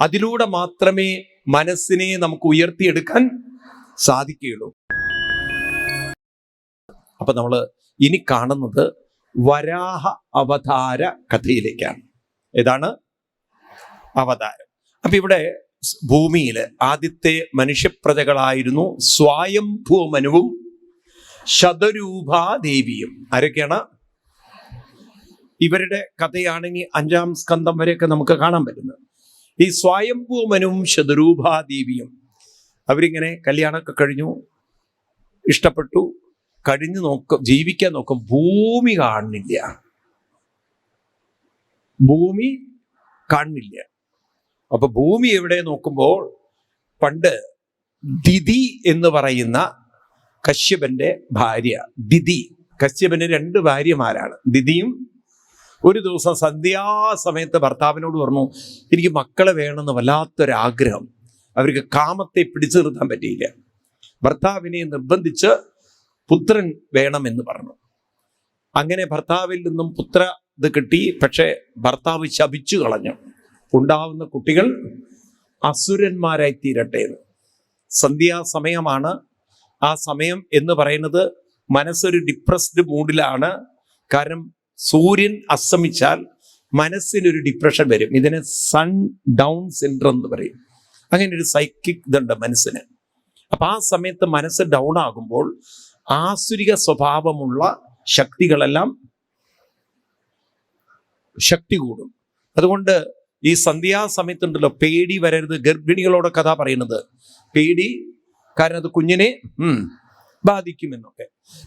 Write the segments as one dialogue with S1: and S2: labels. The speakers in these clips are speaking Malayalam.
S1: അതിലൂടെ മാത്രമേ മനസ്സിനെ നമുക്ക് ഉയർത്തിയെടുക്കാൻ സാധിക്കുകയുള്ളൂ. അപ്പൊ നമ്മൾ ഇനി കാണുന്നത് വരാഹ അവതാര കഥയിലേക്കാണ്. ഏതാണ്? അവതാരം. അപ്പൊ ഇവിടെ ഭൂമിയിൽ ആദ്യത്തെ മനുഷ്യപ്രജകളായിരുന്നു സ്വായംഭൂമനുവും ശതരൂപാദേവിയും. ആരൊക്കെയാണ്? ഇവരുടെ കഥയാണെങ്കിൽ അഞ്ചാം സ്കന്ധം വരെയൊക്കെ നമുക്ക് കാണാൻ പറ്റുന്നത്. ഈ സ്വയംഭൂമനും ശതരൂപാദേവിയും അവരിങ്ങനെ കല്യാണമൊക്കെ കഴിഞ്ഞു. ഇഷ്ടപ്പെട്ടു. കഴിഞ്ഞു നോക്കും ജീവിക്കാൻ നോക്കും. ഭൂമി കാണുന്നില്ല. ഭൂമി കാണുന്നില്ല. അപ്പൊ ഭൂമി എവിടെ നോക്കുമ്പോൾ പണ്ട് ദിതി എന്ന് പറയുന്ന കശ്യപന്റെ ഭാര്യ ദിതി കശ്യപന് രണ്ട് ഭാര്യമാരാണ്. ദിതിയും ഒരു ദിവസം സന്ധ്യാസമയത്ത് ഭർത്താവിനോട് പറഞ്ഞു എനിക്ക് മക്കളെ വേണമെന്ന് വല്ലാത്തൊരാഗ്രഹം. അവർക്ക് കാമത്തെ പിടിച്ചു നിർത്താൻ പറ്റിയില്ല. ഭർത്താവിനെ നിർബന്ധിച്ച് പുത്രൻ വേണമെന്ന് പറഞ്ഞു. അങ്ങനെ ഭർത്താവിൽ നിന്നും പുത്ര ഇത് കിട്ടി. പക്ഷേ ഭർത്താവ് ശപിച്ചു കളഞ്ഞു. ഉണ്ടാവുന്ന കുട്ടികൾ അസുരന്മാരായി തീരട്ടെ എന്ന്. സന്ധ്യാസമയമാണ്. ആ സമയം എന്ന് പറയുന്നത് മനസ്സൊരു ഡിപ്രസ്ഡ് മൂഡിലാണ് കാരണം സൂര്യൻ അസ്തമിച്ചാൽ മനസ്സിനൊരു ഡിപ്രഷൻ വരും. ഇതിനെ സൺ ഡൗൺ സിൻഡ്രം എന്ന് പറയും. അങ്ങനെ ഒരു സൈക്കിക് ഇതുണ്ട് മനസ്സിന്. അപ്പൊ ആ സമയത്ത് മനസ്സ് ഡൗൺ ആകുമ്പോൾ ആസുരിക സ്വഭാവമുള്ള ശക്തികളെല്ലാം ശക്തി കൂടും. അതുകൊണ്ട് ഈ സന്ധ്യാസമയത്തുണ്ടല്ലോ പേടി വരരുത് ഗർഭിണികളോട് കഥ പറയുന്നത്. പേടി കാരണം അത് കുഞ്ഞിനെ ബാധിക്കുമെന്നൊക്കെ.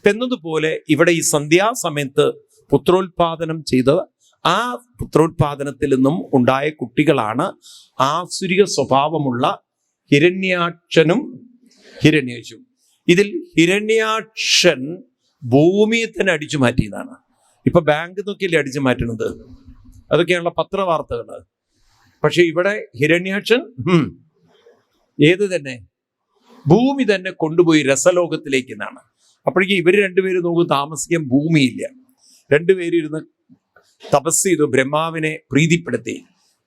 S1: എന്നതുപോലെ ഇവിടെ ഈ സന്ധ്യാസമയത്ത് പുത്രോത്പാദനം ചെയ്തത്. ആ പുത്രോത്പാദനത്തിൽ നിന്നും ഉണ്ടായ കുട്ടികളാണ് ആസുരിക സ്വഭാവമുള്ള ഹിരണ്യാക്ഷനും ഹിരണ്യേശും ഇതിൽ ഹിരണ്യാക്ഷൻ ഭൂമിയെ തന്നെ അടിച്ചു മാറ്റിയതാണ്. ഇപ്പൊ ബാങ്ക് നോക്കിയല്ലേ അടിച്ചു മാറ്റുന്നത്? അതൊക്കെയാണുള്ള പത്രവാർത്തകൾ പക്ഷെ ഇവിടെ ഹിരണ്യാക്ഷൻ ഏത് തന്നെ? ഭൂമി തന്നെ കൊണ്ടുപോയി രസലോകത്തിലേക്ക് എന്നാണ്. അപ്പോഴേക്കും ഇവർ രണ്ടുപേരും നോക്കും താമസിക്കാൻ ഭൂമിയില്ല. രണ്ടുപേരും ഇരുന്ന് തപസ് ചെയ്തു ബ്രഹ്മാവിനെ പ്രീതിപ്പെടുത്തി.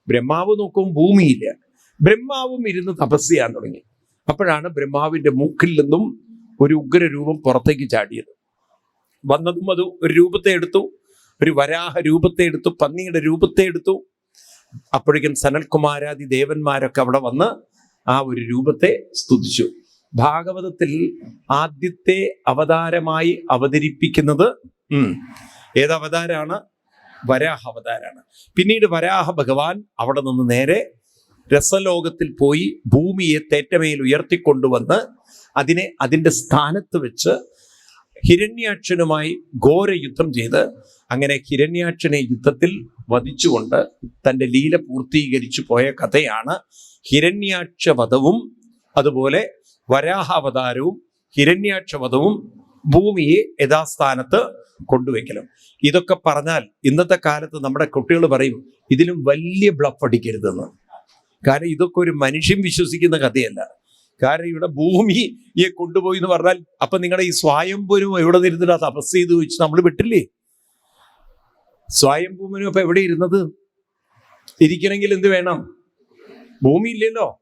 S1: ബ്രഹ്മാവ് നോക്കും ഭൂമിയില്ല. ബ്രഹ്മാവും ഇരുന്ന് തപസ് ചെയ്യാൻ തുടങ്ങി. അപ്പോഴാണ് ബ്രഹ്മാവിന്റെ മൂക്കിൽ നിന്നും ഒരു ഉഗ്രരൂപം പുറത്തേക്ക് ചാടിയത്. വന്നതും അത് ഒരു രൂപത്തെ എടുത്തു. ഒരു വരാഹ രൂപത്തെ എടുത്തു. പന്നിയുടെ രൂപത്തെ എടുത്തു. അപ്പോഴേക്കും സനൽകുമാരാദി ദേവന്മാരൊക്കെ അവിടെ വന്ന് ആ ഒരു രൂപത്തെ സ്തുതിച്ചു. ഭാഗവതത്തിൽ ആദ്യത്തെ അവതാരമായി അവതരിപ്പിക്കുന്നത് ഏത് അവതാരാണ് വരാഹ അവതാരാണ് പിന്നീട് വരാഹ ഭഗവാൻ അവിടെ നിന്ന് നേരെ രസലോകത്തിൽ പോയി ഭൂമിയെ തേറ്റമേൽ ഉയർത്തിക്കൊണ്ടുവന്ന് അതിനെ അതിന്റെ സ്ഥാനത്ത് വെച്ച് ഹിരണ്യാക്ഷനുമായി ഘോര യുദ്ധം ചെയ്ത് അങ്ങനെ ഹിരണ്യാക്ഷനെ യുദ്ധത്തിൽ വധിച്ചുകൊണ്ട് തന്റെ ലീല പൂർത്തീകരിച്ചു പോയ കഥയാണ് ഹിരണ്യാക്ഷ വധവും അതുപോലെ വരാഹാവതാരവും ഹിരണ്യാക്ഷവധവും ഭൂമിയെ യഥാസ്ഥാനത്ത് കൊണ്ടുവയ്ക്കലും. ഇതൊക്കെ പറഞ്ഞാൽ ഇന്നത്തെ കാലത്ത് നമ്മുടെ കുട്ടികൾ പറയും ഇതിലും വലിയ ബ്ലഫ് അടിക്കരുതെന്ന്. കാരണം ഇതൊക്കെ ഒരു മനുഷ്യൻ വിശ്വസിക്കുന്ന കഥയല്ല. കാരണം ഇവിടെ ഭൂമിയെ കൊണ്ടുപോയി എന്ന് പറഞ്ഞാൽ അപ്പൊ നിങ്ങളുടെ ഈ സ്വയംഭൂനും എവിടെ നിരുന്നിട്ട് തപസ് ചെയ്ത് വെച്ച് നമ്മൾ വിട്ടില്ലേ? സ്വയംഭൂമനും അപ്പൊ എവിടെ ഇരുന്നത്? ഇരിക്കണമെങ്കിൽ എന്ത് വേണം? ഭൂമി ഇല്ലല്ലോ.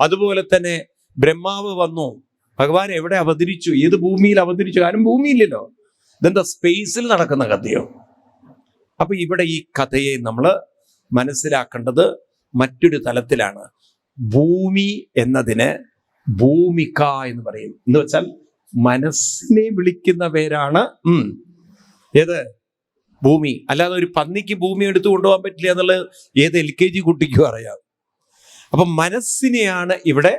S1: അതുപോലെ തന്നെ ബ്രഹ്മാവ് വന്നു. ഭഗവാൻ എവിടെ അവതരിച്ചു? ഏത് ഭൂമിയിൽ അവതരിച്ചു? കാരണം ഭൂമിയില്ലല്ലോ ഇതെന്താ? സ്പേസിൽ നടക്കുന്ന കഥയോ? അപ്പൊ ഇവിടെ ഈ കഥയെ നമ്മൾ മനസ്സിലാക്കേണ്ടത് മറ്റൊരു തലത്തിലാണ്. ഭൂമി എന്നതിന് ഭൂമിക എന്ന് പറയും. എന്ന് വെച്ചാൽ മനസ്സിനെ വിളിക്കുന്ന പേരാണ് ഏത്? ഭൂമി. അല്ലാതെ ഒരു പന്നിക്ക് ഭൂമി എടുത്തു കൊണ്ടുപോകാൻ പറ്റില്ല എന്നുള്ളത് ഏത് എൽ കെ ജി കുട്ടിക്കും അറിയാം. അപ്പൊ മനസ്സിനെയാണ് ഇവിടെ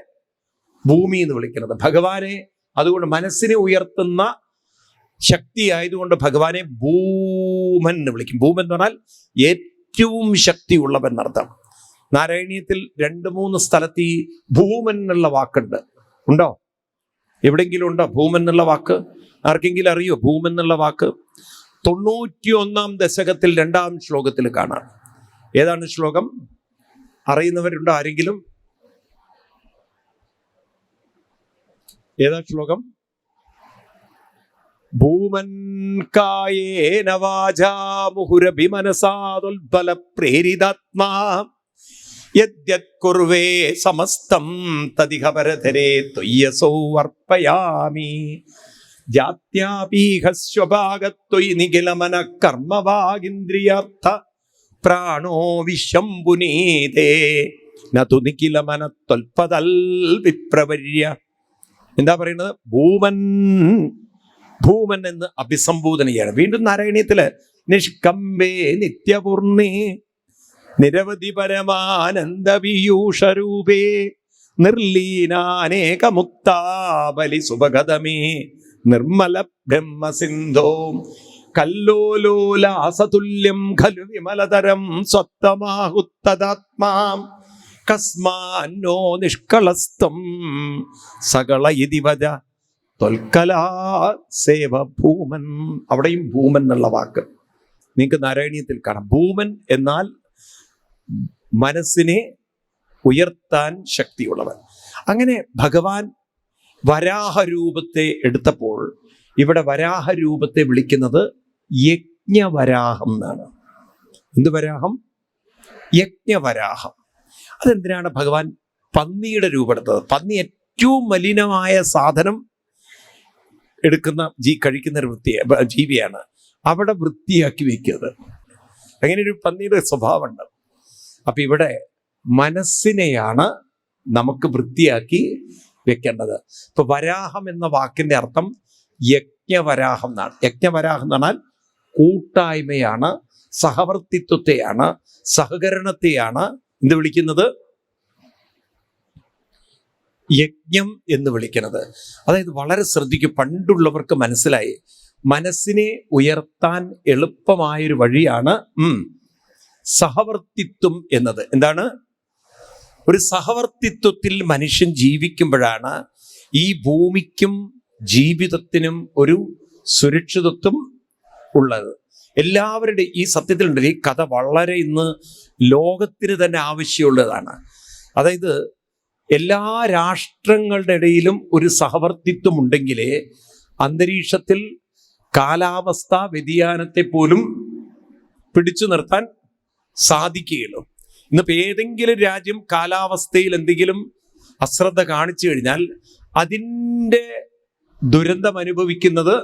S1: ഭൂമി എന്ന് വിളിക്കുന്നത്. ഭഗവാനെ അതുകൊണ്ട് മനസ്സിനെ ഉയർത്തുന്ന ശക്തി ആയതുകൊണ്ട് ഭഗവാനെ ഭൂമൻ എന്ന് വിളിക്കും. ഭൂമൻ എന്ന് പറഞ്ഞാൽ ഏറ്റവും ശക്തിയുള്ളവൻ എന്നർത്ഥം. നാരായണീയത്തിൽ രണ്ട് മൂന്ന് സ്ഥലത്ത് ഈ ഭൂമൻ എന്നുള്ള വാക്കുണ്ട്. ഉണ്ടോ? എവിടെയെങ്കിലും ഉണ്ടോ ഭൂമൻ എന്നുള്ള വാക്ക്? ആർക്കെങ്കിലും അറിയോ ഭൂമൻ എന്നുള്ള വാക്ക്? തൊണ്ണൂറ്റി ഒന്നാം ദശകത്തിൽ രണ്ടാം ശ്ലോകത്തിൽ കാണാം. ഏതാണ് ശ്ലോകം? അറിയുന്നവരുണ്ടോ ആരെങ്കിലും? ഏതാ ശ്ലോകം? ഭൂമൻ കായേന പ്രേരിതാത്മാ യദ്യത് കുർവേ സമസ്തം തതിഹപരധരേ ത്വയ്യസോ അർപ്പയാമി. ജാത്യാപീഹസ്വഭാഗത്വയി നിഖിലമന കർമ്മവാഗിന്ദ്രിയാർത്ഥ പ്രാണോ വിശംബുനീതേ നതു നിഖിലമന വിപ്രവര്യ. എന്താ പറയുന്നത്? ഭൂമൻ ഭൂമൻ എന്ന് അഭിസംബോധന ചെയ്യണം വീണ്ടും നാരായണീയത്തിൽ നിഷ്കമ്പേ നിത്യപൂർണേ നിരവധി പരമാനന്ദപീയൂഷരൂപേ നിർലീനാനേകമുക്താബലി സുഭഗതമേ നിർമ്മല ബ്രഹ്മസിന്ധോ കല്ലോലോലാസതുല്യം ഖലു വിമലതരം സ്വത്തമാഹുത്തദാത്മാം കസ്മാന്നോ നിഷ്കളസ്തം സകള ഇതി വജ തൊൽക്കലാ സേവ ഭൂമൻ. അവിടെയും ഭൂമൻ എന്നുള്ള വാക്ക്. നിങ്ങൾക്ക് നാരായണീയത്തിൽ കാണാം. ഭൂമൻ എന്നാൽ മനസ്സിനെ ഉയർത്താൻ ശക്തിയുള്ളവൻ. അങ്ങനെ ഭഗവാൻ വരാഹരൂപത്തെ എടുത്തപ്പോൾ ഇവിടെ വരാഹരൂപത്തെ വിളിക്കുന്നത് യജ്ഞവരാഹം എന്നാണ്. എന്ത് വരാഹം? യജ്ഞവരാഹം. അതെന്തിനാണ് ഭഗവാൻ പന്നിയുടെ രൂപം എടുത്തത്? പന്നി ഏറ്റവും മലിനമായ സാധനം എടുക്കുന്ന ജീ കഴിക്കുന്ന ഒരു വൃത്തി ജീവിയാണ്. അവിടെ വൃത്തിയാക്കി വെക്കുന്നത് അങ്ങനെ ഒരു പന്നിയുടെ സ്വഭാവമുണ്ട്. അപ്പൊ ഇവിടെ മനസ്സിനെയാണ് നമുക്ക് വൃത്തിയാക്കി വെക്കേണ്ടത്. ഇപ്പൊ വരാഹം എന്ന വാക്കിന്റെ അർത്ഥം യജ്ഞവരാഹം എന്നാണ്. യജ്ഞവരാഹം എന്ന് പറഞ്ഞാൽ കൂട്ടായ്മയാണ് സഹവർത്തിത്വത്തെയാണ് സഹകരണത്തെയാണ് എന്ത് വിളിക്കുന്നത് യജ്ഞം എന്ന് വിളിക്കുന്നത് അതായത് വളരെ ശ്രദ്ധിക്കും പണ്ടുള്ളവർക്ക് മനസ്സിലായി. മനസ്സിനെ ഉയർത്താൻ എളുപ്പമായൊരു വഴിയാണ് സഹവർത്തിത്വം എന്നത്. എന്താണ്? ഒരു സഹവർത്തിത്വത്തിൽ മനുഷ്യൻ ജീവിക്കുമ്പോഴാണ് ഈ ഭൂമിക്കും ജീവിതത്തിനും ഒരു സുരക്ഷിതത്വം ഉള്ളത്. എല്ലാവരുടെ ഈ സത്യത്തിലുണ്ട് ഈ കഥ വളരെ ഇന്ന് ലോകത്തിന് തന്നെ ആവശ്യമുള്ളതാണ്. അതായത് എല്ലാ രാഷ്ട്രങ്ങളുടെ ഇടയിലും ഒരു സഹവർത്തിത്വം ഉണ്ടെങ്കിലേ അന്തരീക്ഷത്തിൽ കാലാവസ്ഥാ വ്യതിയാനത്തെ പോലും പിടിച്ചു നിർത്താൻ സാധിക്കുകയുള്ളൂ. ഇന്നിപ്പോൾ ഏതെങ്കിലും രാജ്യം കാലാവസ്ഥയിൽ എന്തെങ്കിലും അശ്രദ്ധ കാണിച്ചു കഴിഞ്ഞാൽ അതിന്റെ ദുരന്തം അനുഭവിക്കുന്നത്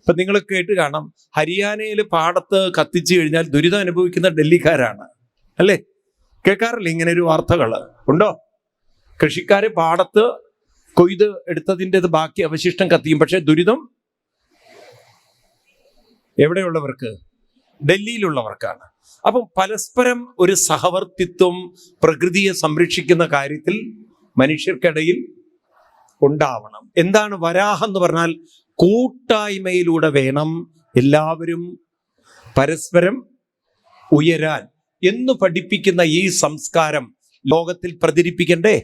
S1: ഇപ്പം നിങ്ങൾ കേട്ട് കാണാം ഹരിയാനയിൽ പാടത്ത് കത്തിച്ചു കഴിഞ്ഞാൽ ദുരിതം അനുഭവിക്കുന്ന ഡൽഹിക്കാരാണ് അല്ലേ? കേൾക്കാറില്ല ഇങ്ങനെ ഒരു വാർത്തകൾ ഉണ്ടോ? കൃഷിക്കാര് പാടത്ത് കൊയ്ത് എടുത്തതിന്റെ ബാക്കി അവശിഷ്ടം കത്തിയും. പക്ഷെ ദുരിതം എവിടെയുള്ളവർക്ക്? ഡൽഹിയിലുള്ളവർക്കാണ്. അപ്പം പരസ്പരം ഒരു സഹവർത്തിത്വം പ്രകൃതിയെ സംരക്ഷിക്കുന്ന കാര്യത്തിൽ മനുഷ്യർക്കിടയിൽ ഉണ്ടാവണം. എന്താണ് വരാഹം എന്ന് പറഞ്ഞാൽ കൂട്ടായ്മയിലൂടെ വേണം എല്ലാവരും പരസ്പരം ഉയരാൻ. എന്ന് പഠിപ്പിക്കുന്ന ഈ സംസ്കാരം ലോകത്തിൽ പ്രചരിപ്പിക്കണ്ടേ?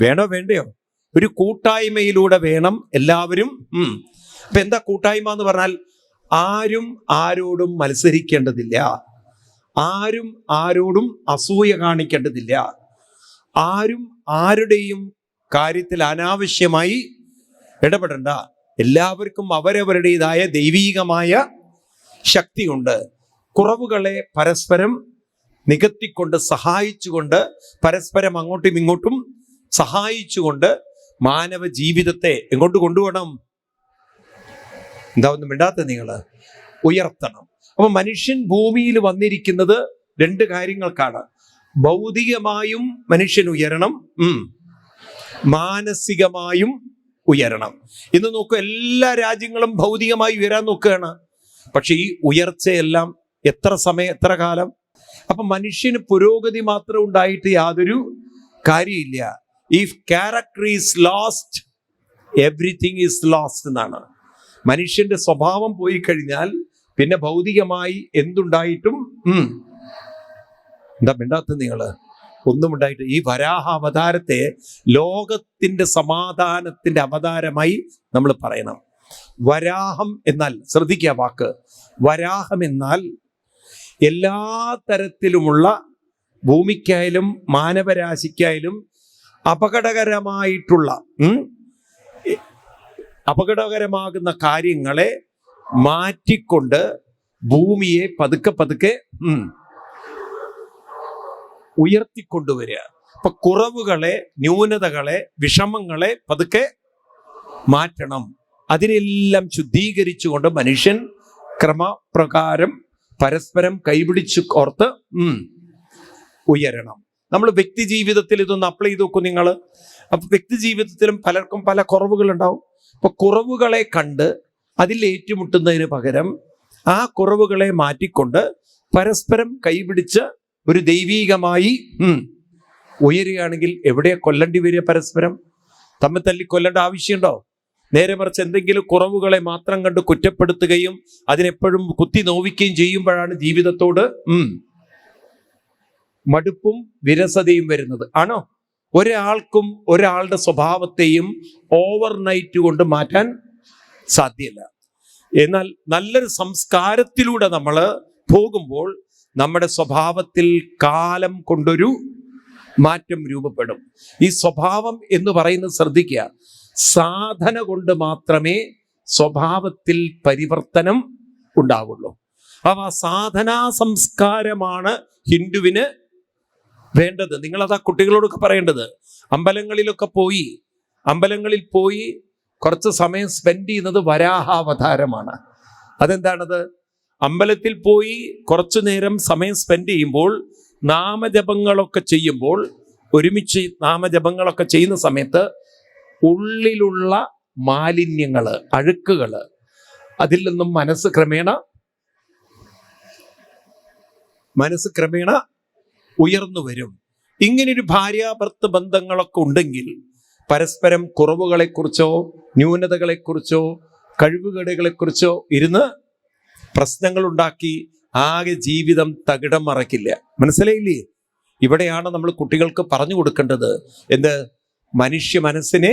S1: വേണോ വേണ്ടയോ? ഒരു കൂട്ടായ്മയിലൂടെ വേണം എല്ലാവരും. അപ്പൊ എന്താ കൂട്ടായ്മ എന്ന് പറഞ്ഞാൽ ആരും ആരോടും മത്സരിക്കേണ്ടതില്ല. ആരും ആരോടും അസൂയ കാണിക്കേണ്ടതില്ല. ആരും ആരുടെയും കാര്യത്തിൽ അനാവശ്യമായി ഇടപെടണ്ട. എല്ലാവർക്കും അവരവരുടേതായ ദൈവീകമായ ശക്തിയുണ്ട്. കുറവുകളെ പരസ്പരം നികത്തിക്കൊണ്ട് സഹായിച്ചുകൊണ്ട് പരസ്പരം അങ്ങോട്ടും ഇങ്ങോട്ടും സഹായിച്ചുകൊണ്ട് മാനവ ജീവിതത്തെ എങ്ങോട്ട് കൊണ്ടുപോകണം? എന്താ ഒന്നും മിണ്ടാത്ത നിങ്ങൾ? ഉയർത്തണം. അപ്പൊ മനുഷ്യൻ ഭൂമിയിൽ വന്നിരിക്കുന്നത് രണ്ട് കാര്യങ്ങൾക്കാണ്. ഭൗതികമായും മനുഷ്യൻ ഉയരണം. മാനസികമായും ഉയരണം. ഇന്ന് നോക്കൂ എല്ലാ രാജ്യങ്ങളും ഭൗതികമായി ഉയരാൻ നോക്കുകയാണ്. പക്ഷെ ഈ ഉയർച്ചയെല്ലാം എത്ര സമയം എത്ര കാലം? അപ്പൊ മനുഷ്യന് പുരോഗതി മാത്രം ഉണ്ടായിട്ട് യാതൊരു കാര്യമില്ല. If character is lost everything is lost എന്നാണ്. മനുഷ്യന്റെ സ്വഭാവം പോയി കഴിഞ്ഞാൽ പിന്നെ ഭൗതികമായി എന്തുണ്ടായിട്ടും. എന്താ മിണ്ടാത്ത നിങ്ങൾ? ഒന്നും ഉണ്ടായിട്ട് ഈ വരാഹ അവതാരത്തെ ലോകത്തിന്റെ സമാധാനത്തിന്റെ അവതാരമായി നമ്മൾ പറയണം. വരാഹം എന്നാൽ ശ്രദ്ധിക്കുക വാക്ക്. വരാഹം എന്നാൽ എല്ലാ തരത്തിലുമുള്ള ഭൂമിക്കായാലും മാനവരാശിക്കായാലും അപകടകരമായിട്ടുള്ള അപകടകരമാകുന്ന കാര്യങ്ങളെ മാറ്റിക്കൊണ്ട് ഭൂമിയെ പതുക്കെ പതുക്കെ ഉയർത്തിക്കൊണ്ടുവരിക. അപ്പൊ കുറവുകളെ ന്യൂനതകളെ വിഷമങ്ങളെ പതുക്കെ മാറ്റണം. അതിനെല്ലാം ശുദ്ധീകരിച്ചുകൊണ്ട് മനുഷ്യൻ ക്രമപ്രകാരം പരസ്പരം കൈപിടിച്ച് ഓർത്ത് ഉയരണം. നമ്മൾ വ്യക്തി ജീവിതത്തിൽ ഇതൊന്ന് അപ്ലൈ ചെയ്ത് നോക്കും നിങ്ങൾ. അപ്പൊ വ്യക്തി ജീവിതത്തിലും പലർക്കും പല കുറവുകൾ ഉണ്ടാവും അപ്പൊ കുറവുകളെ കണ്ട് അതിൽ ഏറ്റുമുട്ടുന്നതിന് പകരം ആ കുറവുകളെ മാറ്റിക്കൊണ്ട് പരസ്പരം കൈപിടിച്ച് ഒരു ദൈവീകമായി ഉയരുകയാണെങ്കിൽ എവിടെയാ കൊല്ലണ്ടി വരിക പരസ്പരം? തമ്മിൽ തല്ലി കൊല്ലേണ്ട ആവശ്യമുണ്ടോ? നേരെ മറിച്ച് എന്തെങ്കിലും കുറവുകളെ മാത്രം കണ്ട് കുറ്റപ്പെടുത്തുകയും അതിനെപ്പോഴും കുത്തി നോവിക്കുകയും ചെയ്യുമ്പോഴാണ് ജീവിതത്തോട് മടുപ്പും വിരസതയും വരുന്നത്. ആണോ? ഒരാൾക്കും ഒരാളുടെ സ്വഭാവത്തെയും ഓവർനൈറ്റ് കൊണ്ട് മാറ്റാൻ സാധ്യമല്ല എന്നാൽ നല്ലൊരു സംസ്കാരത്തിലൂടെ നമ്മൾ പോകുമ്പോൾ നമ്മുടെ സ്വഭാവത്തിൽ കാലം കൊണ്ടൊരു മാറ്റം രൂപപ്പെടും. ഈ സ്വഭാവം എന്ന് പറയുന്നത് ശ്രദ്ധിക്കുക. സാധന കൊണ്ട് മാത്രമേ സ്വഭാവത്തിൽ പരിവർത്തനം ഉണ്ടാവുള്ളൂ. അപ്പൊ ആ സാധനാ സംസ്കാരമാണ് ഹിന്ദുവിന് വേണ്ടത്. നിങ്ങൾ അതാ കുട്ടികളോടൊക്കെ പറയേണ്ടത്. അമ്പലങ്ങളിലൊക്കെ പോയി അമ്പലങ്ങളിൽ പോയി കുറച്ച് സമയം സ്പെൻഡ് ചെയ്യുന്നത് വരാഹാവതാരമാണ്. അതെന്താണത്? അമ്പലത്തിൽ പോയി കുറച്ചു നേരം സമയം സ്പെൻഡ് ചെയ്യുമ്പോൾ നാമജപങ്ങളൊക്കെ ചെയ്യുമ്പോൾ ഒരുമിച്ച് നാമജപങ്ങളൊക്കെ ചെയ്യുന്ന സമയത്ത് ഉള്ളിലുള്ള മാലിന്യങ്ങൾ അഴുക്കുകൾ അതിൽ നിന്നും മനസ്സ് ക്രമേണ മനസ്സ് ക്രമേണ ഉയർന്നു വരും. ഇങ്ങനൊരു ഭാര്യാഭർത്ത് ബന്ധങ്ങളൊക്കെ ഉണ്ടെങ്കിൽ പരസ്പരം കുറവുകളെക്കുറിച്ചോ ന്യൂനതകളെക്കുറിച്ചോ കഴിവുകേടുകളെക്കുറിച്ചോ ഇരുന്ന് പ്രശ്നങ്ങൾ ഉണ്ടാക്കി ആകെ ജീവിതം തകിടം മറക്കില്ല. മനസ്സിലായില്ലേ? ഇവിടെയാണ് നമ്മൾ കുട്ടികൾക്ക് പറഞ്ഞു കൊടുക്കേണ്ടത്. എന്ത്? മനുഷ്യ മനസ്സിനെ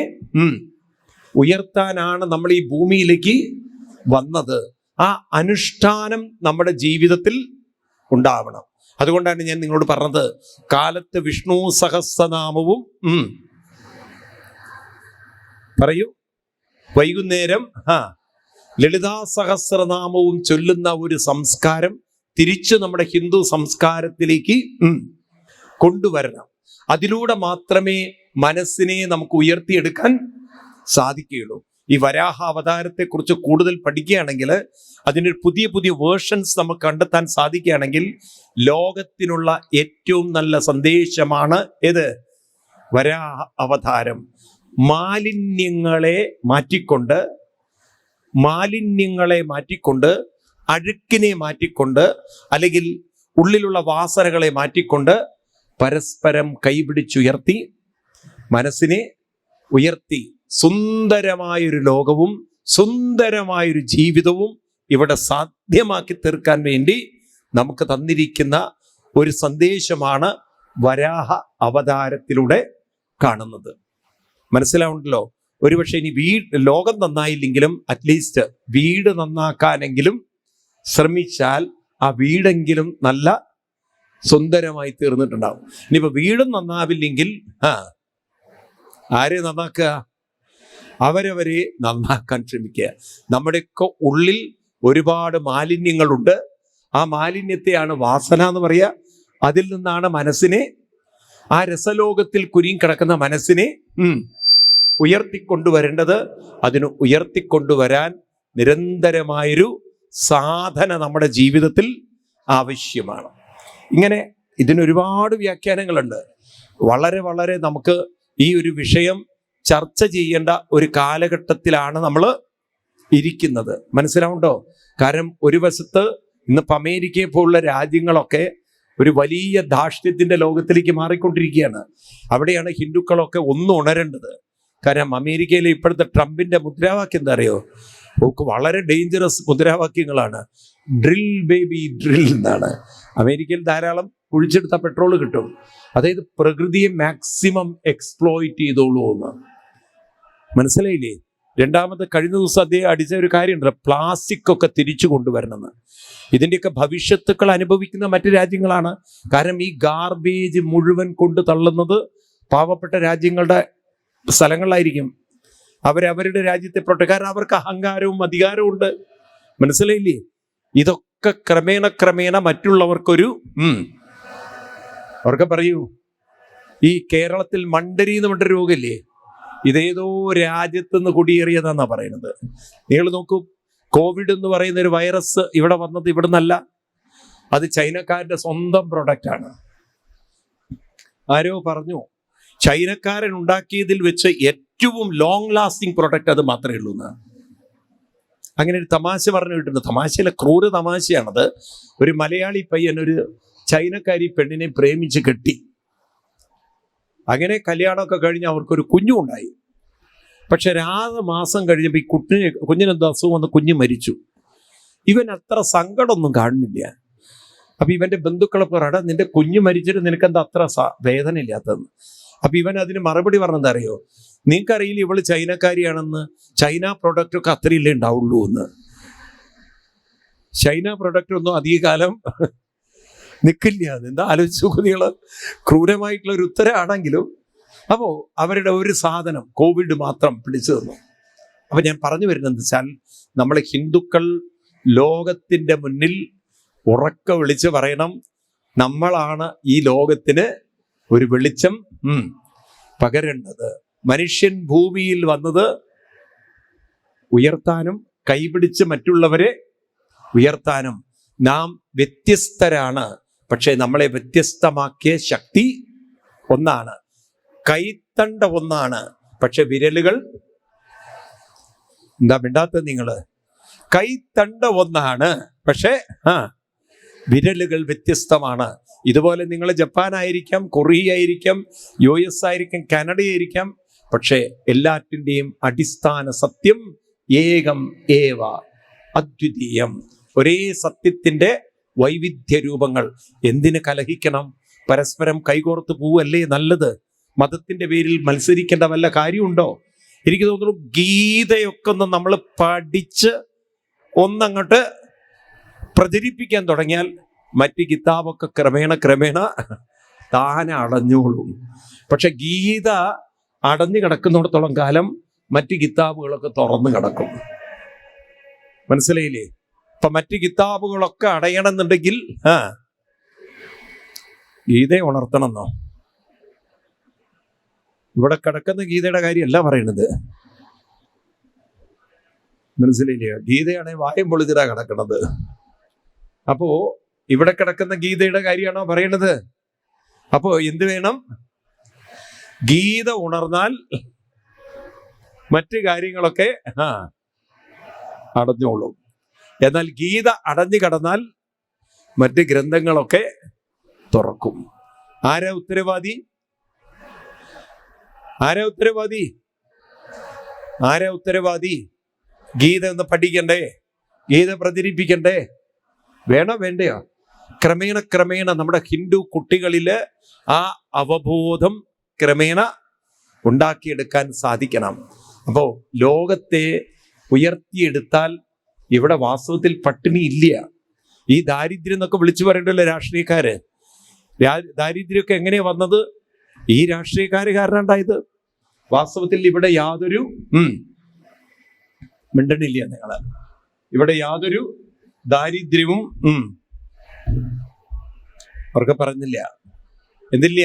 S1: ഉയർത്താനാണ് നമ്മൾ ഈ ഭൂമിയിലേക്ക് വന്നത്. ആ അനുഷ്ഠാനം നമ്മുടെ ജീവിതത്തിൽ ഉണ്ടാവണം. അതുകൊണ്ടാണ് ഞാൻ നിങ്ങളോട് പറഞ്ഞത് കാലത്ത് വിഷ്ണു സഹസ്രനാമവും പറയൂ. വൈകുന്നേരം ആ ലളിതാ സഹസ്രനാമവും ചൊല്ലുന്ന ഒരു സംസ്കാരം തിരിച്ചു നമ്മുടെ ഹിന്ദു സംസ്കാരത്തിലേക്ക് കൊണ്ടുവരണം. അതിലൂടെ മാത്രമേ മനസ്സിനെ നമുക്ക് ഉയർത്തിയെടുക്കാൻ സാധിക്കുകയുള്ളൂ. ഈ വരാഹ അവതാരത്തെ കുറിച്ച് കൂടുതൽ പഠിക്കുകയാണെങ്കിൽ അതിന്റെ പുതിയ പുതിയ വേർഷൻസ് നമുക്ക് കണ്ടെത്താൻ സാധിക്കുകയാണെങ്കിൽ ലോകത്തിനുള്ള ഏറ്റവും നല്ല സന്ദേശമാണ് ഏത്? വരാഹ അവതാരം. മാലിന്യങ്ങളെ മാറ്റിക്കൊണ്ട് മാലിന്യങ്ങളെ മാറ്റിക്കൊണ്ട് അഴുക്കിനെ മാറ്റിക്കൊണ്ട് അല്ലെങ്കിൽ ഉള്ളിലുള്ള വാസനകളെ മാറ്റിക്കൊണ്ട് പരസ്പരം കൈപിടിച്ചുയർത്തി മനസ്സിനെ ഉയർത്തി സുന്ദരമായൊരു ലോകവും സുന്ദരമായൊരു ജീവിതവും ഇവിടെ സാധ്യമാക്കി തീർക്കാൻ വേണ്ടി നമുക്ക് തന്നിരിക്കുന്ന ഒരു സന്ദേശമാണ് വരാഹ അവതാരത്തിലൂടെ കാണുന്നത്. മനസ്സിലാവുണ്ടല്ലോ? ഒരുപക്ഷെ ഇനി വീട് ലോകം നന്നായില്ലെങ്കിലും അറ്റ്ലീസ്റ്റ് വീട് നന്നാക്കാനെങ്കിലും ശ്രമിച്ചാൽ ആ വീടെങ്കിലും നല്ല സുന്ദരമായി തീർന്നിട്ടുണ്ടാവും ഇനിയിപ്പോ വീടും നന്നാവില്ലെങ്കിൽ ആ ആരെ നന്നാക്കുക? അവരവരെ നന്നാക്കാൻ ശ്രമിക്കുക. നമ്മുടെയൊക്കെ ഉള്ളിൽ ഒരുപാട് മാലിന്യങ്ങളുണ്ട്. ആ മാലിന്യത്തെയാണ് വാസന എന്ന് പറയുക. അതിൽ നിന്നാണ് മനസ്സിനെ ആ രസലോകത്തിൽ കിടക്കുന്ന മനസ്സിനെ ഉയർത്തിക്കൊണ്ടുവരേണ്ടത്. അതിന് ഉയർത്തിക്കൊണ്ടുവരാൻ നിരന്തരമായൊരു സാധന നമ്മുടെ ജീവിതത്തിൽ ആവശ്യമാണ്. ഇങ്ങനെ ഇതിനൊരുപാട് വ്യാഖ്യാനങ്ങളുണ്ട്. വളരെ വളരെ നമുക്ക് ഈ ഒരു വിഷയം ചർച്ച ചെയ്യേണ്ട ഒരു കാലഘട്ടത്തിലാണ് നമ്മൾ ഇരിക്കുന്നത്. മനസ്സിലാവുണ്ടോ? കാരണം ഒരു വശത്ത് ഇന്നിപ്പോൾ അമേരിക്കയെ പോലുള്ള രാജ്യങ്ങളൊക്കെ ഒരു വലിയ ധാർഷ്ട്യത്തിന്റെ ലോകത്തിലേക്ക് മാറിക്കൊണ്ടിരിക്കുകയാണ്. അവിടെയാണ് ഹിന്ദുക്കളൊക്കെ ഒന്ന് ഉണരേണ്ടത്. കാരണം അമേരിക്കയിലെ ഇപ്പോഴത്തെ ട്രംപിന്റെ മുദ്രാവാക്യം എന്താ അറിയോ ഒക്കെ വളരെ ഡേഞ്ചറസ് മുദ്രാവാക്യങ്ങളാണ്. ഡ്രിൽ ബേബി ഡ്രിൽ എന്നാണ്. അമേരിക്കയിൽ ധാരാളം കുഴിച്ചെടുത്ത പെട്രോൾ കിട്ടും. അതായത് പ്രകൃതിയെ മാക്സിമം എക്സ്പ്ലോയിറ്റ് ചെയ്തോളൂ എന്ന്. മനസ്സിലായില്ലേ? രണ്ടാമത്തെ കഴിഞ്ഞ ദിവസം അദ്ദേഹം അടിച്ച ഒരു കാര്യമുണ്ടല്ലോ പ്ലാസ്റ്റിക് ഒക്കെ തിരിച്ചു കൊണ്ടുവരണമെന്ന്. ഇതിന്റെയൊക്കെ ഭവിഷ്യത്തുക്കൾ അനുഭവിക്കുന്ന മറ്റു രാജ്യങ്ങളാണ്. കാരണം ഈ ഗാർബേജ് മുഴുവൻ കൊണ്ട് തള്ളുന്നത് പാവപ്പെട്ട രാജ്യങ്ങളുടെ സ്ഥലങ്ങളിലായിരിക്കും. അവരവരുടെ രാജ്യത്തെ പ്രൊട്ടക്ട് കാരണം അവർക്ക് അഹങ്കാരവും അധികാരവും ഉണ്ട്. മനസ്സിലായില്ലേ? ഇതൊക്കെ ക്രമേണ ക്രമേണ മറ്റുള്ളവർക്കൊരു അവർക്ക് പറയൂ. ഈ കേരളത്തിൽ മണ്ടരി എന്ന് പറഞ്ഞ രോഗമില്ലേ? ഇതേതോ രാജ്യത്ത് നിന്ന് കുടിയേറിയതാന്നാ പറയുന്നത്. നിങ്ങൾ നോക്കൂ കോവിഡ് എന്ന് പറയുന്ന ഒരു വൈറസ് ഇവിടെ വന്നത് ഇവിടെ നിന്നല്ല അത് ചൈനക്കാരന്റെ സ്വന്തം പ്രൊഡക്റ്റ് ആണ്. ആരോ പറഞ്ഞു ചൈനക്കാരൻ ഉണ്ടാക്കിയതിൽ വെച്ച് ഏറ്റവും ലോങ് ലാസ്റ്റിംഗ് പ്രൊഡക്റ്റ് അത് മാത്രമേ ഉള്ളൂ എന്ന്. അങ്ങനെ ഒരു തമാശ പറഞ്ഞു കിട്ടുന്നു തമാശയിലെ ക്രൂര തമാശയാണത്. ഒരു മലയാളി പയ്യൻ ഒരു ചൈനക്കാരി പെണ്ണിനെ പ്രേമിച്ച് കെട്ടി. അങ്ങനെ കല്യാണമൊക്കെ കഴിഞ്ഞ് അവർക്കൊരു കുഞ്ഞുണ്ടായി പക്ഷെ രാത് മാസം കഴിഞ്ഞപ്പോൾ ഈ കുട്ടിന് കുഞ്ഞിനെന്തോ അസുഖം വന്ന് കുഞ്ഞ് മരിച്ചു. ഇവൻ അത്ര സങ്കടമൊന്നും കാണുന്നില്ല. അപ്പൊ ഇവന്റെ ബന്ധുക്കളെ പറയട നിന്റെ കുഞ്ഞ് മരിച്ചിട്ട് നിനക്കെന്താ അത്ര വേദന ഇല്ലാത്തതെന്ന് അപ്പൊ ഇവൻ അതിന് മറുപടി പറഞ്ഞത് അറിയോ നിങ്ങൾക്കറിയില്ല ഇവൾ ചൈനക്കാരിയാണെന്ന്. ചൈന പ്രൊഡക്റ്റ് ഒക്കെ അത്രയില്ലേ ഉണ്ടാവുള്ളൂ എന്ന് ചൈന പ്രൊഡക്റ്റ് ഒന്നും അധികകാലം നിൽക്കില്ല എന്താ ആലോചിച്ചു നോക്കൂ ക്രൂരമായിട്ടുള്ള ഒരു ഉത്തരമാണെങ്കിലും അപ്പോൾ അവരുടെ ഒരു സാധനം കോവിഡ് മാത്രം പിടിച്ചു തന്നു. അപ്പൊ ഞാൻ പറഞ്ഞു വരുന്നത് വെച്ചാൽ നമ്മൾ ഹിന്ദുക്കൾ ലോകത്തിന്റെ മുന്നിൽ ഉറക്ക വിളിച്ച് പറയണം നമ്മളാണ് ഈ ലോകത്തിന് ഒരു വെളിച്ചം പകരേണ്ടത്. മനുഷ്യൻ ഭൂമിയിൽ വന്നത് ഉയർത്താനും കൈപിടിച്ച് മറ്റുള്ളവരെ ഉയർത്താനും. നാം വ്യത്യസ്തരാണ്. പക്ഷേ നമ്മളെ വ്യത്യസ്തമാക്കിയ ശക്തി ഒന്നാണ്. കൈത്തണ്ട ഒന്നാണ്. പക്ഷെ വിരലുകൾ എന്താ മിണ്ടാത്തത് നിങ്ങൾ കൈത്തണ്ട ഒന്നാണ്. പക്ഷേ ആ വിരലുകൾ വ്യത്യസ്തമാണ്. ഇതുപോലെ നിങ്ങൾ ജപ്പാൻ ആയിരിക്കാം കൊറിയ ആയിരിക്കാം യു എസ് ആയിരിക്കാം കാനഡ ആയിരിക്കാം പക്ഷേ എല്ലാറ്റിന്റെയും അടിസ്ഥാന സത്യം ഏകം ഏവ അദ്വിതീയം. ഒരേ സത്യത്തിന്റെ വൈവിധ്യ രൂപങ്ങൾ എന്തിന് കലഹിക്കണം? പരസ്പരം കൈകോർത്ത് പോവല്ലേ നല്ലത്? മതത്തിന്റെ പേരിൽ മത്സരിക്കേണ്ട വല്ല കാര്യമുണ്ടോ? എനിക്ക് തോന്നുന്നു ഗീതയൊക്കെ ഒന്ന് നമ്മൾ പഠിച്ച് ഒന്നങ്ങോട്ട് പ്രചരിപ്പിക്കാൻ തുടങ്ങിയാൽ മറ്റ് കിതാബൊക്കെ ക്രമേണ ക്രമേണ താനെ അടഞ്ഞോളും. പക്ഷെ ഗീത അടഞ്ഞു കിടക്കുന്നിടത്തോളം കാലം മറ്റ് കിതാബുകളൊക്കെ തുറന്നു കിടക്കും. മനസ്സിലായില്ലേ? ഇപ്പൊ മറ്റ് കിതാബുകളൊക്കെ അടയണമെന്നുണ്ടെങ്കിൽ ആ ഗീത ഉണർത്തണമെന്നോ? ഇവിടെ കിടക്കുന്ന ഗീതയുടെ കാര്യമല്ല പറയണത്. മനസ്സിലായില്ലേ? ഗീതയാണെ വായം പൊളിച്ചിട്ടാ കിടക്കണത്. അപ്പോ ഇവിടെ കിടക്കുന്ന ഗീതയുടെ കാര്യമാണോ പറയണത്? അപ്പോ എന്ത് വേണം? ഗീത ഉണർന്നാൽ മറ്റു കാര്യങ്ങളൊക്കെ ആ അടഞ്ഞോളും. എന്നാൽ ഗീത അടഞ്ഞു കടന്നാൽ മറ്റ് ഗ്രന്ഥങ്ങളൊക്കെ തുറക്കും. ആരാ ഉത്തരവാദി? ആരാ ഉത്തരവാദി? ആരാ ഉത്തരവാദി? ഗീത ഒന്ന് പഠിക്കണ്ടേ? ഗീത പ്രചരിപ്പിക്കണ്ടേ? വേണോ? വേണ്ടയോ? ക്രമേണ ക്രമേണ നമ്മുടെ ഹിന്ദു കുട്ടികളിൽ ആ അവബോധം ക്രമേണ ഉണ്ടാക്കിയെടുക്കാൻ സാധിക്കണം. അപ്പോ ലോകത്തെ ഉയർത്തിയെടുത്താൽ ഇവിടെ വാസ്തവത്തിൽ പട്ടിണി ഇല്ല. ഈ ദാരിദ്ര്യം എന്നൊക്കെ വിളിച്ചു പറയണ്ടല്ലോ രാഷ്ട്രീയക്കാര്. ദാരിദ്ര്യമൊക്കെ എങ്ങനെയാ വന്നത്? ഈ രാഷ്ട്രീയക്കാര് കാരണമുണ്ടായത് വാസ്തവത്തിൽ ഇവിടെ യാതൊരു ഉം, മിണ്ടണില്ല നിങ്ങൾ. ഇവിടെ യാതൊരു ദാരിദ്ര്യവും ഉം, അവർക്ക് പറഞ്ഞില്ല എന്തില്ല?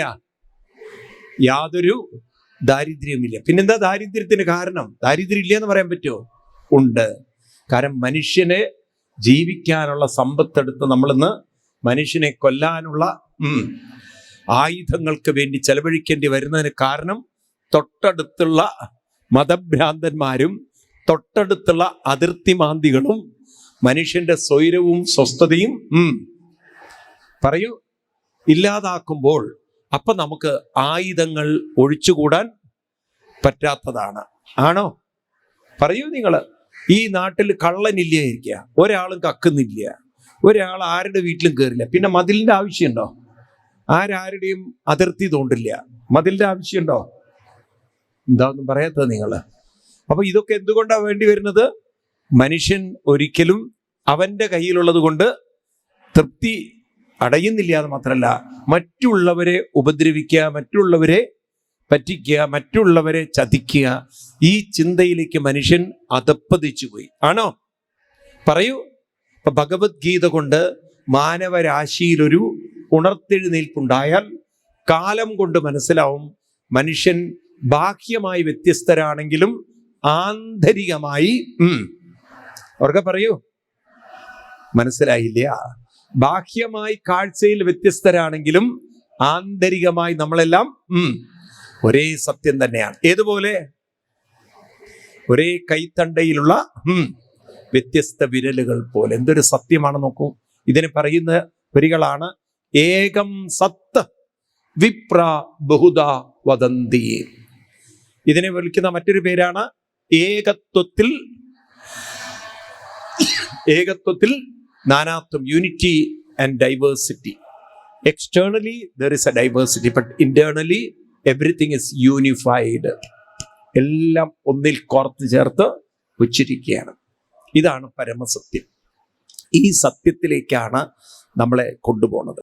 S1: യാതൊരു ദാരിദ്ര്യവുമില്ല. പിന്നെന്താ ദാരിദ്ര്യത്തിന് കാരണം? ദാരിദ്ര്യം ഇല്ല എന്ന് പറയാൻ പറ്റുമോ ഉണ്ട്. കാരണം മനുഷ്യനെ ജീവിക്കാനുള്ള സമ്പത്തെടുത്ത് നമ്മളിന്ന് മനുഷ്യനെ കൊല്ലാനുള്ള ആയുധങ്ങൾക്ക് വേണ്ടി ചെലവഴിക്കേണ്ടി വരുന്നതിന് കാരണം തൊട്ടടുത്തുള്ള മതഭ്രാന്തന്മാരും തൊട്ടടുത്തുള്ള അതിർത്തി മാന്തികളും മനുഷ്യന്റെ സ്വൈരവും സ്വസ്ഥതയും പറയൂ ഇല്ലാതാക്കുമ്പോൾ അപ്പൊ നമുക്ക് ആയുധങ്ങൾ ഒഴിച്ചുകൂടാൻ പറ്റാത്തതാണ്. ആണോ? പറയൂ നിങ്ങൾ ഈ നാട്ടിൽ കള്ളനില്ലായിരിക്കുക ഒരാളും കക്കുന്നില്ല. ഒരാൾ ആരുടെ വീട്ടിലും കയറില്ല പിന്നെ മതിലിന്റെ ആവശ്യമുണ്ടോ? ആരാരുടെയും അതിർത്തി തോണ്ടില്ല. മതിലിന്റെ ആവശ്യമുണ്ടോ? എന്താ ഒന്നും പറയാത്തത് നിങ്ങൾ അപ്പൊ ഇതൊക്കെ എന്തുകൊണ്ടാണ് വേണ്ടി വരുന്നത്? മനുഷ്യൻ ഒരിക്കലും അവന്റെ കയ്യിലുള്ളത് കൊണ്ട് തൃപ്തി അടയുന്നില്ല എന്ന് മാത്രമല്ല മറ്റുള്ളവരെ ഉപദ്രവിക്കുക മറ്റുള്ളവരെ പറ്റിക്കുക മറ്റുള്ളവരെ ചതിക്കുക ഈ ചിന്തയിലേക്ക് മനുഷ്യൻ അതപ്പതിച്ചു പോയി. ആണോ? പറയൂ. ഇപ്പൊ ഭഗവത്ഗീത കൊണ്ട് മാനവരാശിയിലൊരു ഉണർത്തെഴുന്നേൽപ്പുണ്ടായാൽ കാലം കൊണ്ട് മനസ്സിലാവും മനുഷ്യൻ ബാഹ്യമായി വ്യത്യസ്തരാണെങ്കിലും ആന്തരികമായി അവർക്ക് പറയൂ. മനസ്സിലായില്ല. ബാഹ്യമായി കാഴ്ചയിൽ വ്യത്യസ്തരാണെങ്കിലും ആന്തരികമായി നമ്മളെല്ലാം ഒരേ സത്യം തന്നെയാണ്. ഏതുപോലെ? ഒരേ കൈത്തണ്ടയിലുള്ള വ്യത്യസ്ത വിരലുകൾ പോലെ. എന്തൊരു സത്യമാണ് നോക്കൂ. ഇതിന് പറയുന്ന വരികളാണ് ഏകം സത്ത് വിപ്ര ബഹുദ വദന്തി. ഇതിനെ വിളിക്കുന്ന മറ്റൊരു പേരാണ് ഏകത്വത്തിൽ ഏകത്വത്തിൽ നാനാത്വം unity and diversity externally there is a diversity but internally everything is unified എല്ലാം ഒന്നിൽ കോർത്ത് ചേർത്ത് ഉച്ചരിക്കുകയാണ് ഇതാണ് പരമസത്യം. ഈ സത്യത്തിലേക്കാണ് നമ്മളെ കൊണ്ടുപോകുന്നത്.